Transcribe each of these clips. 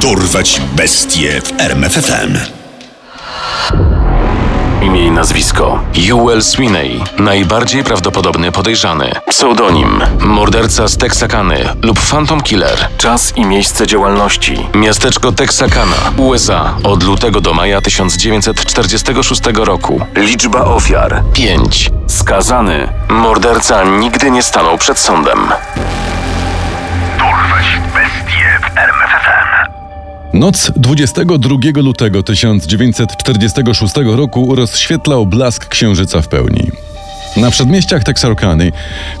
Dorwać bestie w RMFFM. Imię i nazwisko. Ewell Sweeney. Najbardziej prawdopodobny podejrzany. Pseudonim. Morderca z Texakany lub Phantom Killer. Czas i miejsce działalności. Miasteczko Texakana, USA. Od lutego do maja 1946 roku. Liczba ofiar. 5. Skazany. Morderca nigdy nie stanął przed sądem. Dorwać bestie. Noc 22 lutego 1946 roku rozświetlał blask księżyca w pełni. Na przedmieściach Texarkany,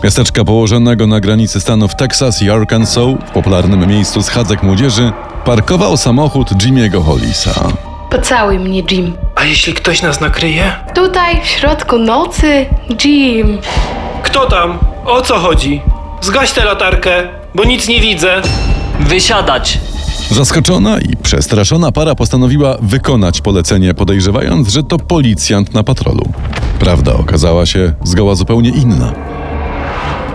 miasteczka położonego na granicy stanów Texas i Arkansas, w popularnym miejscu schadzek młodzieży, parkował samochód Jimmy'ego Hollisa. Pocałuj mnie, Jim. A jeśli ktoś nas nakryje? Tutaj, w środku nocy, Jim. Kto tam? O co chodzi? Zgaś tę latarkę, bo nic nie widzę. Wysiadać! Zaskoczona i przestraszona para postanowiła wykonać polecenie, podejrzewając, że to policjant na patrolu. Prawda okazała się zgoła zupełnie inna.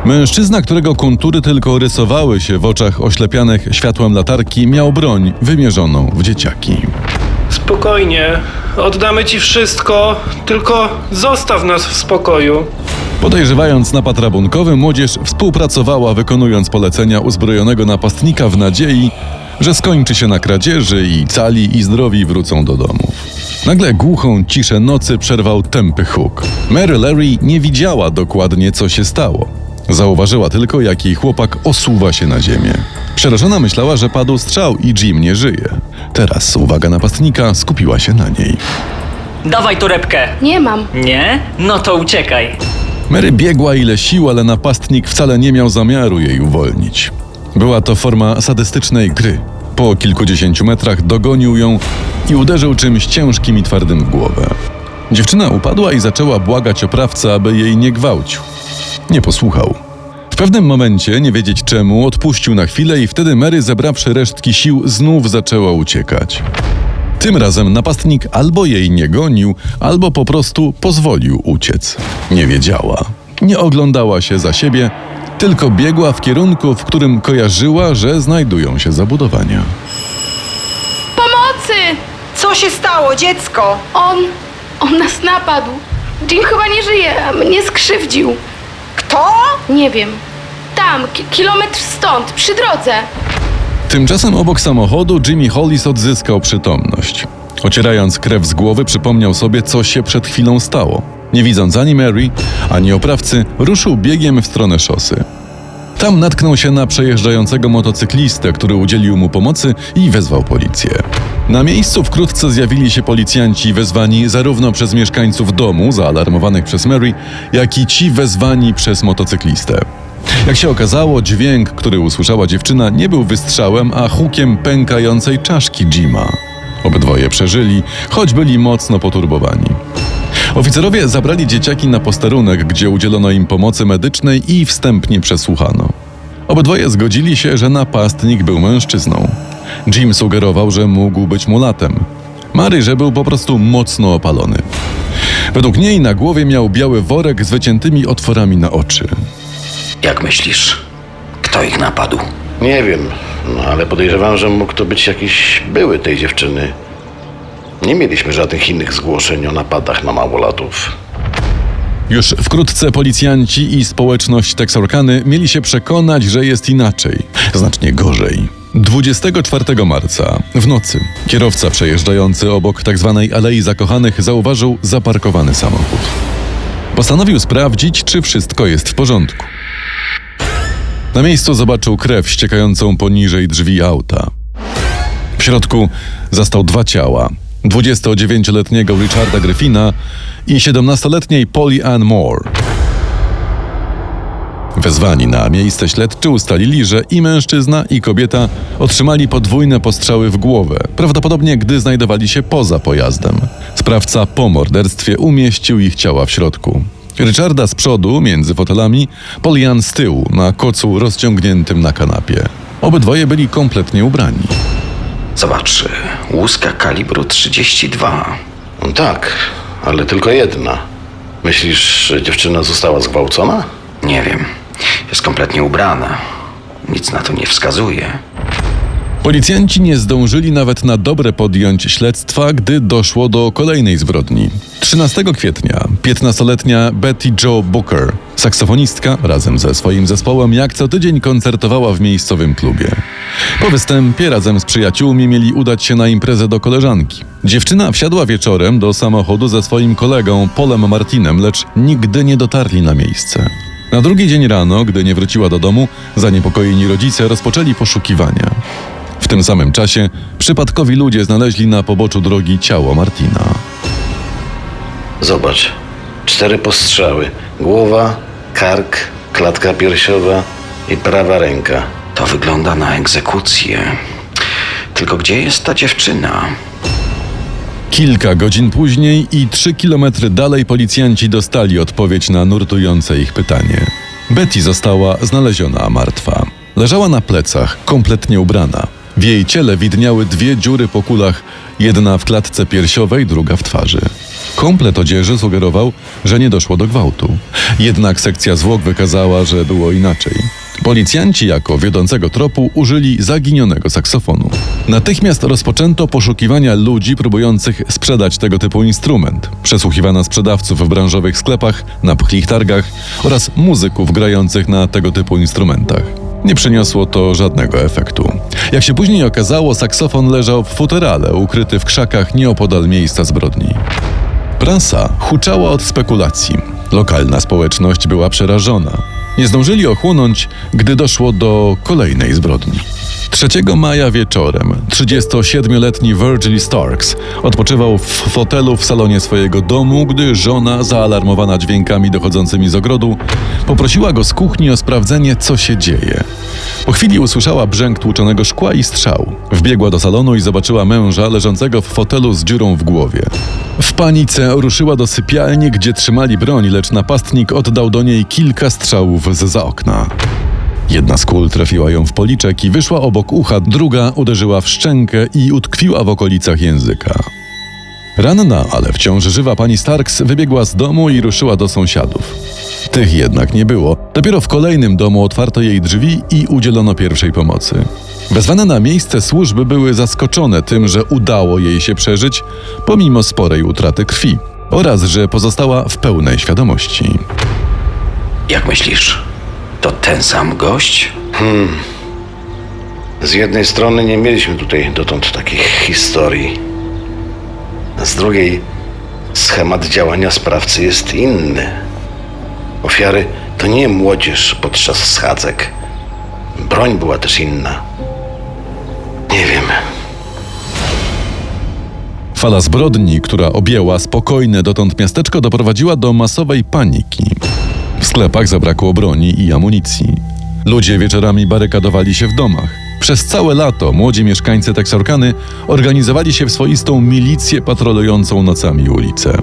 Mężczyzna, którego kontury tylko rysowały się w oczach oślepianych światłem latarki, miał broń wymierzoną w dzieciaki. Spokojnie, oddamy ci wszystko, tylko zostaw nas w spokoju. Podejrzewając napad rabunkowy, młodzież współpracowała, wykonując polecenia uzbrojonego napastnika w nadziei, że skończy się na kradzieży i cali i zdrowi wrócą do domów. Nagle głuchą ciszę nocy przerwał tępy huk. Mary Larry nie widziała dokładnie, co się stało. Zauważyła tylko, jak jej chłopak osuwa się na ziemię. Przerażona myślała, że padł strzał i Jim nie żyje. Teraz uwaga napastnika skupiła się na niej. Dawaj torebkę! Nie mam. Nie? No to uciekaj. Mary biegła ile sił, ale napastnik wcale nie miał zamiaru jej uwolnić. Była to forma sadystycznej gry. Po kilkudziesięciu metrach dogonił ją i uderzył czymś ciężkim i twardym w głowę. Dziewczyna upadła i zaczęła błagać oprawcę, aby jej nie gwałcił. Nie posłuchał. W pewnym momencie, nie wiedzieć czemu, odpuścił na chwilę i wtedy Mary, zebrawszy resztki sił, znów zaczęła uciekać. Tym razem napastnik albo jej nie gonił, albo po prostu pozwolił uciec. Nie wiedziała. Nie oglądała się za siebie, tylko biegła w kierunku, w którym kojarzyła, że znajdują się zabudowania. Pomocy! Co się stało, dziecko? On, on nas napadł. Jim chyba nie żyje, a mnie skrzywdził. Kto? Nie wiem. Tam, ki- kilometr stąd, przy drodze. Tymczasem obok samochodu Jimmy Hollis odzyskał przytomność. Ocierając krew z głowy, przypomniał sobie, co się przed chwilą stało. Nie widząc ani Mary, ani oprawcy, ruszył biegiem w stronę szosy. Tam natknął się na przejeżdżającego motocyklistę, który udzielił mu pomocy i wezwał policję. Na miejscu wkrótce zjawili się policjanci wezwani zarówno przez mieszkańców domu, zaalarmowanych przez Mary, jak i ci wezwani przez motocyklistę. Jak się okazało, dźwięk, który usłyszała dziewczyna, nie był wystrzałem, a hukiem pękającej czaszki Jima. Obydwoje przeżyli, choć byli mocno poturbowani. Oficerowie zabrali dzieciaki na posterunek, gdzie udzielono im pomocy medycznej i wstępnie przesłuchano. Obydwoje zgodzili się, że napastnik był mężczyzną. Jim sugerował, że mógł być mulatem. Mary, że był po prostu mocno opalony. Według niej na głowie miał biały worek z wyciętymi otworami na oczy. Jak myślisz, kto ich napadł? Nie wiem, no ale podejrzewam, że mógł to być jakiś były tej dziewczyny. Nie mieliśmy żadnych innych zgłoszeń o napadach na małolatów. Już wkrótce policjanci i społeczność Texarkany mieli się przekonać, że jest inaczej, znacznie gorzej. 24 marca, w nocy, kierowca przejeżdżający obok tzw. Alei Zakochanych zauważył zaparkowany samochód. Postanowił sprawdzić, czy wszystko jest w porządku. Na miejscu zobaczył krew ściekającą poniżej drzwi auta. W środku zastał dwa ciała: 29-letniego Richarda Griffina i 17-letniej Polly Ann Moore. Wezwani na miejsce śledczy ustalili, że i mężczyzna, i kobieta otrzymali podwójne postrzały w głowę, prawdopodobnie gdy znajdowali się poza pojazdem. Sprawca po morderstwie umieścił ich ciała w środku. Richarda z przodu, między fotelami, Polian z tyłu, na kocu rozciągniętym na kanapie. Obydwoje byli kompletnie ubrani. Zobacz, łuska kalibru 32. No tak, ale tylko jedna. Myślisz, że dziewczyna została zgwałcona? Nie wiem, jest kompletnie ubrana. Nic na to nie wskazuje. Policjanci nie zdążyli nawet na dobre podjąć śledztwa, gdy doszło do kolejnej zbrodni. 13 kwietnia 15-letnia Betty Jo Booker, saksofonistka, razem ze swoim zespołem jak co tydzień koncertowała w miejscowym klubie. Po występie razem z przyjaciółmi mieli udać się na imprezę do koleżanki. Dziewczyna wsiadła wieczorem do samochodu ze swoim kolegą Polem Martinem, lecz nigdy nie dotarli na miejsce. Na drugi dzień rano, gdy nie wróciła do domu, zaniepokojeni rodzice rozpoczęli poszukiwania. W tym samym czasie przypadkowi ludzie znaleźli na poboczu drogi ciało Martina. Zobacz. Cztery postrzały. Głowa, kark, klatka piersiowa i prawa ręka. To wygląda na egzekucję. Tylko gdzie jest ta dziewczyna? Kilka godzin później i trzy kilometry dalej policjanci dostali odpowiedź na nurtujące ich pytanie. Betty została znaleziona martwa. Leżała na plecach, kompletnie ubrana. W jej ciele widniały dwie dziury po kulach, jedna w klatce piersiowej, druga w twarzy. Komplet odzieży sugerował, że nie doszło do gwałtu. Jednak sekcja zwłok wykazała, że było inaczej. Policjanci jako wiodącego tropu użyli zaginionego saksofonu. Natychmiast rozpoczęto poszukiwania ludzi próbujących sprzedać tego typu instrument. Przesłuchiwano sprzedawców w branżowych sklepach, na pchlich targach oraz muzyków grających na tego typu instrumentach. Nie przyniosło to żadnego efektu. Jak się później okazało, saksofon leżał w futerale, ukryty w krzakach nieopodal miejsca zbrodni. Prasa huczała od spekulacji. Lokalna społeczność była przerażona. Nie zdążyli ochłonąć, gdy doszło do kolejnej zbrodni. 3 maja wieczorem 37-letni Virgil Starks odpoczywał w fotelu w salonie swojego domu, gdy żona, zaalarmowana dźwiękami dochodzącymi z ogrodu, poprosiła go z kuchni o sprawdzenie, co się dzieje. Po chwili usłyszała brzęk tłuczonego szkła i strzał. Wbiegła do salonu i zobaczyła męża leżącego w fotelu z dziurą w głowie. W panice ruszyła do sypialni, gdzie trzymali broń, lecz napastnik oddał do niej kilka strzałów z za okna. Jedna z kul trafiła ją w policzek i wyszła obok ucha, druga uderzyła w szczękę i utkwiła w okolicach języka. Ranna, ale wciąż żywa pani Starks wybiegła z domu i ruszyła do sąsiadów. Tych jednak nie było. Dopiero w kolejnym domu otwarto jej drzwi i udzielono pierwszej pomocy. Wezwane na miejsce służby były zaskoczone tym, że udało jej się przeżyć, pomimo sporej utraty krwi, oraz że pozostała w pełnej świadomości. Jak myślisz? To ten sam gość? Z jednej strony nie mieliśmy tutaj dotąd takich historii. Z drugiej schemat działania sprawcy jest inny. Ofiary to nie młodzież podczas schadzek. Broń była też inna. Nie wiem. Fala zbrodni, która objęła spokojne dotąd miasteczko, doprowadziła do masowej paniki. W sklepach zabrakło broni i amunicji. Ludzie wieczorami barykadowali się w domach. Przez całe lato młodzi mieszkańcy Texarkany organizowali się w swoistą milicję patrolującą nocami ulice.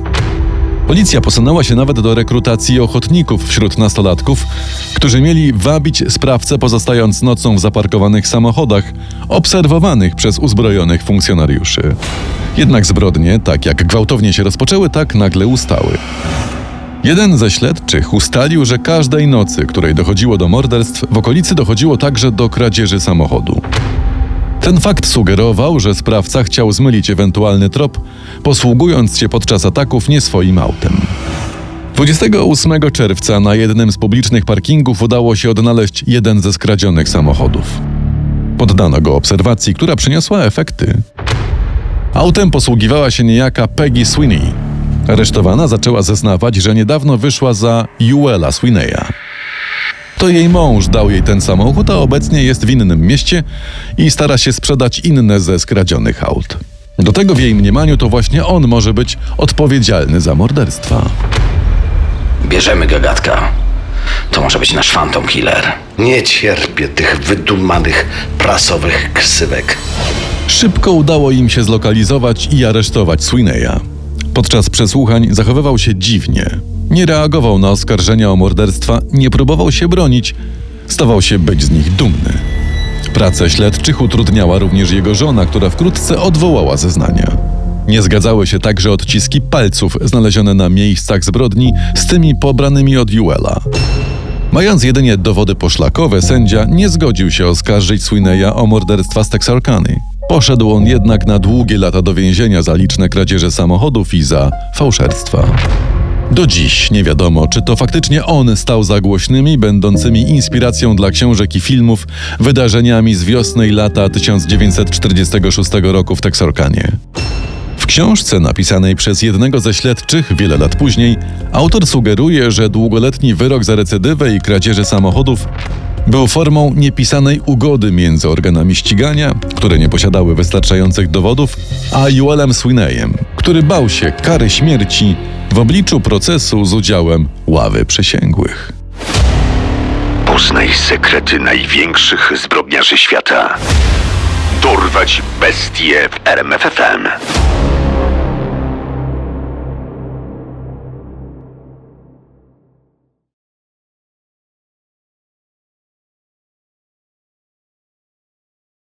Policja posunęła się nawet do rekrutacji ochotników wśród nastolatków, którzy mieli wabić sprawcę pozostając nocą w zaparkowanych samochodach, obserwowanych przez uzbrojonych funkcjonariuszy. Jednak zbrodnie, tak jak gwałtownie się rozpoczęły, tak nagle ustały. Jeden ze śledczych ustalił, że każdej nocy, której dochodziło do morderstw, w okolicy dochodziło także do kradzieży samochodu. Ten fakt sugerował, że sprawca chciał zmylić ewentualny trop, posługując się podczas ataków nie swoim autem. 28 czerwca na jednym z publicznych parkingów udało się odnaleźć jeden ze skradzionych samochodów. Poddano go obserwacji, która przyniosła efekty. Autem posługiwała się niejaka Peggy Sweeney. Aresztowana zaczęła zeznawać, że niedawno wyszła za Juela Sweeneya. To jej mąż dał jej ten samochód, a obecnie jest w innym mieście i stara się sprzedać inne ze skradzionych aut. Do tego w jej mniemaniu to właśnie on może być odpowiedzialny za morderstwa. Bierzemy gagatka. To może być nasz Phantom Killer. Nie cierpię tych wydumanych prasowych ksywek. Szybko udało im się zlokalizować i aresztować Sweeneya. Podczas przesłuchań zachowywał się dziwnie. Nie reagował na oskarżenia o morderstwa, nie próbował się bronić, stawał się być z nich dumny. Pracę śledczych utrudniała również jego żona, która wkrótce odwołała zeznania. Nie zgadzały się także odciski palców znalezione na miejscach zbrodni z tymi pobranymi od Juela. Mając jedynie dowody poszlakowe, sędzia nie zgodził się oskarżyć Sweeneya o morderstwa z Texarkany. Poszedł on jednak na długie lata do więzienia za liczne kradzieże samochodów i za fałszerstwa. Do dziś nie wiadomo, czy to faktycznie on stał za głośnymi, będącymi inspiracją dla książek i filmów, wydarzeniami z wiosny lata 1946 roku w Texarkanie. W książce napisanej przez jednego ze śledczych wiele lat później, autor sugeruje, że długoletni wyrok za recydywę i kradzieże samochodów był formą niepisanej ugody między organami ścigania, które nie posiadały wystarczających dowodów, a Joelem Sweeneyem, który bał się kary śmierci w obliczu procesu z udziałem ławy przysięgłych. Poznaj sekrety największych zbrodniarzy świata. Dorwać bestie w RMFFM.